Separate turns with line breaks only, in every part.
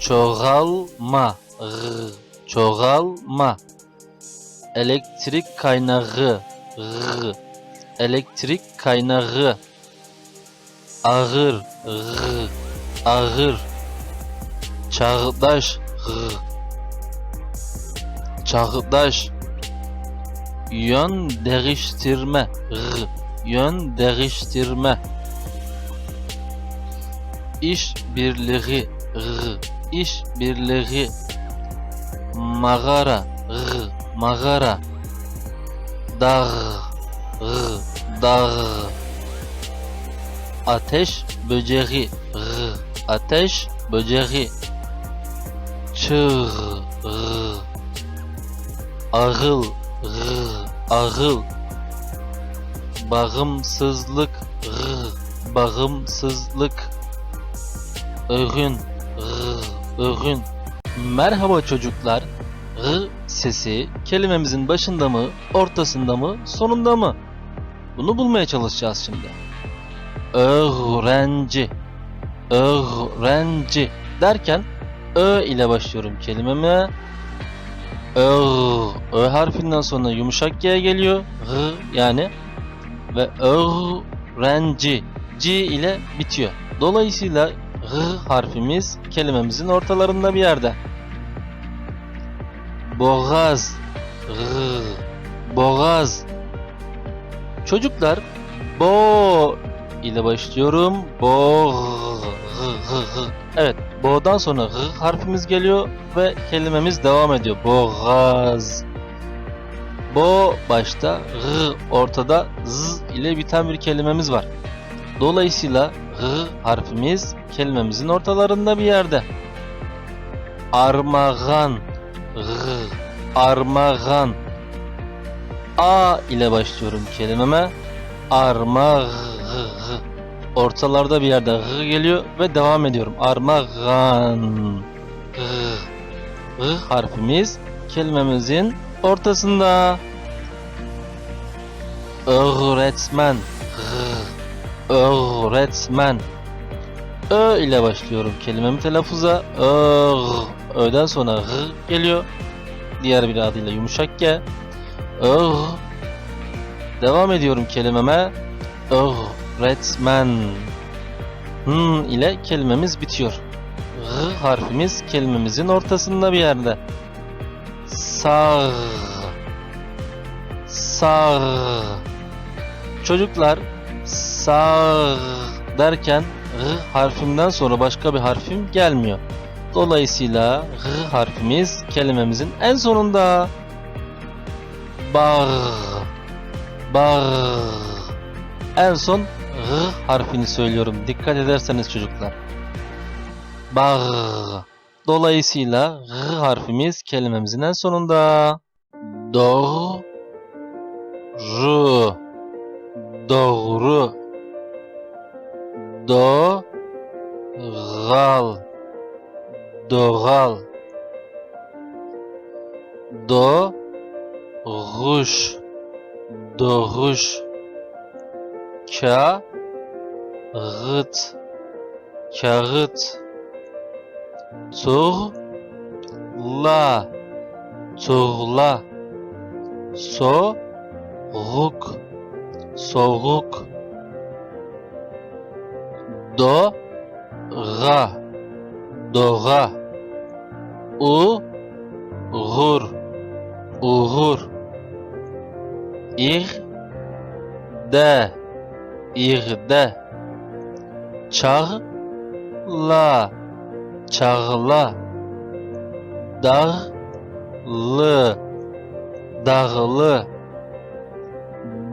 çoğalma, r, çoğalma. Elektrik kaynağı, r, elektrik kaynağı. Ağır, r, ağır. Çağdaş, r, çağdaş. Yön değiştirme, r, yön değiştirme. İş birliği, r, iş birliği. Mağara, r, mağara. Dağ, r, dağ. Ateş böceği, r, ateş böceği. Çığ, r, ağıl, r, ağıl. Bağımsızlık, r, bağımsızlık. Örün, örün. Merhaba çocuklar. R sesi kelimemizin başında mı, ortasında mı, sonunda mı? Bunu bulmaya çalışacağız şimdi. Öğrenci, öğrenci derken ö ile başlıyorum kelimeme. Ö, ö harfinden sonra yumuşak G geliyor. R yani ve öğrenci C ile bitiyor. Dolayısıyla R harfimiz kelimemizin ortalarında bir yerde. Boğaz R Boğaz Çocuklar bo ile başlıyorum. Bo Evet, bo'dan sonra r harfimiz geliyor ve kelimemiz devam ediyor. Boğaz. Bo başta, r ortada, z ile biten bir kelimemiz var. Dolayısıyla r harfimiz kelimemizin ortalarında bir yerde. Armağan, r, armağan. A ile başlıyorum kelimeme. Armağan. Ortalarda bir yerde r geliyor ve devam ediyorum. Armağan. R. R harfimiz kelimemizin ortasında. Öğretmen. Öğretmen. Ö ile başlıyorum kelimemi telaffuza. Ö. Ö'den sonra r geliyor. Diğer bir adıyla yumuşak G. Ö. Devam ediyorum kelimeme. Öğretmen. Hmm ile kelimemiz bitiyor. R harfimiz kelimemizin ortasında bir yerde. Sağ. Sağ. Çocuklar sağ derken R harfimden sonra başka bir harfim gelmiyor. Dolayısıyla R harfimiz kelimemizin en sonunda. Bağ. Bağ. En son R harfini söylüyorum. Dikkat ederseniz çocuklar. Bağ. Dolayısıyla R harfimiz kelimemizin en sonunda. Doğru. Doğru. Do. Gal. Doğal. Do. Ruş. Doğuş. Ka. Gıt. Kağıt. Tur. La. Turla. So. Ruk. Soğuk. Do. Ra. Dora. U. Gur. Uğur. İr. De. İrde. Çağ. La. Çağla. Dağ. Lı. Dağlı.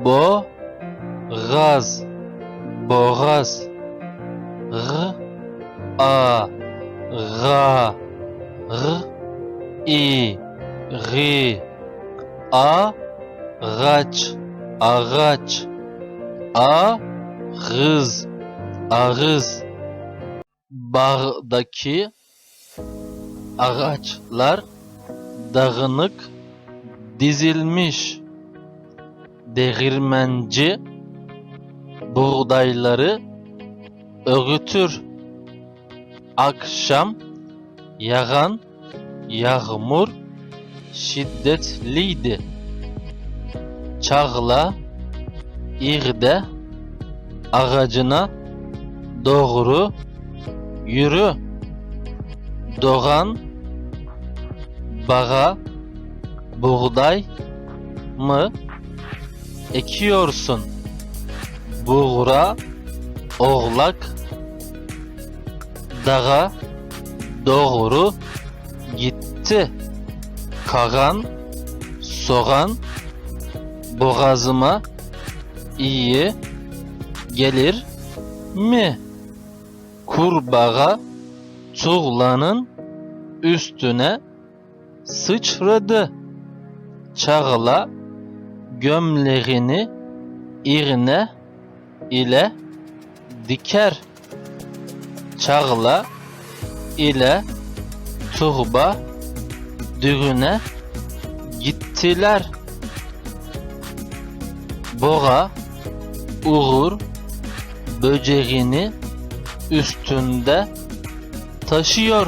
Bo. Gaz. Boğaz. R. A. Ga. R. I. Ri. A. Ağaç. Ağaç. A. Hız. Ağız. Bağdaki ağaçlar dağınık dizilmiş. Değirmenci buğdayları öğütür. Akşam yağan yağmur şiddetliydi. Çağla İğde ağacına doğru yürü. Doğan bağa buğday mı ekiyorsun? Buğra oğlak dağa doğru gitti. Kagan soğan boğazıma iyi gelir mi? Kurbağa tuğlanın üstüne sıçradı. Çağla gömleğini irne ile diker. Çağla ile turba düğüne gittiler. Boğa Uğur böceğini üstünde taşıyor.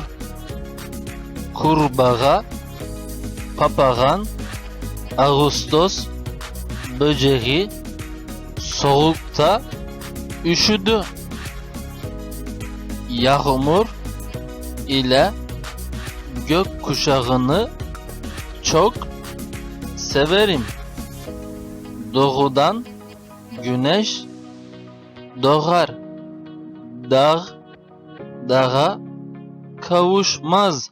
Kurbağa papağan Ağustos böceği soğukta üşüdü. Yağmur ile gök kuşağını çok severim. Doğudan güneş doğar. Dağ dağa kavuşmaz.